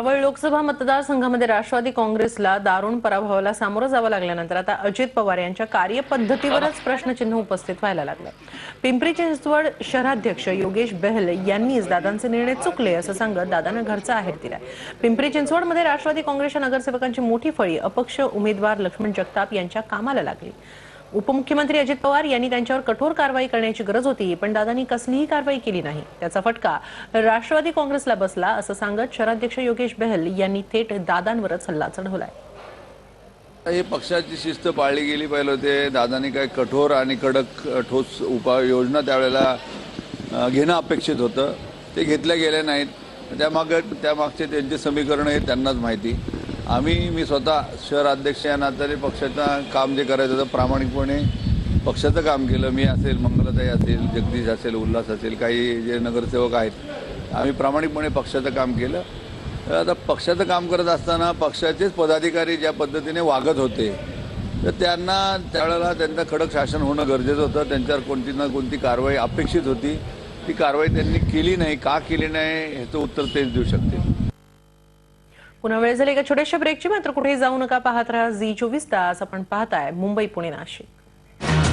आवळ लोकसभा मतदारसंघामध्ये राष्ट्रवादी काँग्रेसला दारुण पराभवाला सामोरं जावं लागल्यानंतर आता अजित पवार यांच्या कार्यपद्धतीवरच प्रश्नचिन्ह उपस्थित व्हायला लागलं. पिंपरी चिंचवड शहराध्यक्ष योगेश बेहल यांनीच दादांचे निर्णय चुकले असं सांगत दादानं घरचा आहेर दिलाय. पिंपरी चिंचवडमध्ये राष्ट्रवादी काँग्रेसच्या नगरसेवकांची मोठी फळी अपक्ष उमेदवार लक्ष्मण जगताप यांच्या कामाला लागली. उपमुख्यमंत्री अजित पवार यांनी त्यांच्यावर कठोर कारवाई करण्याची गरज होती पण दादांनी कसलीही कारवाई केली नाही. त्याचा फटका राष्ट्रवादी काँग्रेसला बसला असं सांगत शहराध्यक्ष योगेश बेहल यांनी थेट दादांवरच हल्ला चढवलाय. हे पक्षाची शिस्त पाळली गेली पाहिजे होते. दादांनी काही कठोर आणि कडक ठोस उपाययोजना त्यावेळेला घेणं अपेक्षित होतं. ते घेतल्या गेल्या नाहीत. त्यामाग त्यामागचे त्यांचे समीकरण हे त्यांनाच माहिती. आम्ही मी स्वतः शहर अध्यक्ष या नात्याने पक्षाचं काम जे करायचं होतं प्रामाणिकपणे पक्षाचं काम केलं. मी असेल मंगलताई असेल जगदीश असेल उल्हास असेल काही जे नगरसेवक आहेत आम्ही प्रामाणिकपणे पक्षाचं काम केलं. तर आता पक्षाचं काम करत असताना पक्षाचेच पदाधिकारी ज्या पद्धतीने वागत होते तर त्यांना त्यावेळेला त्यांचं खडक शासन होणं गरजेचं होतं. त्यांच्यावर कोणती ना कोणती कारवाई अपेक्षित होती. ती कारवाई त्यांनी केली नाही. का केली नाही ह्याचं उत्तर तेच देऊ शकतील. पुन्हा वेळ झाली एका छोट्याशा ब्रेकची मात्र कुठेही जाऊ नका. पाहत राहा झी चोवीस तास. आपण पाहताय मुंबई पुणे नाशिक.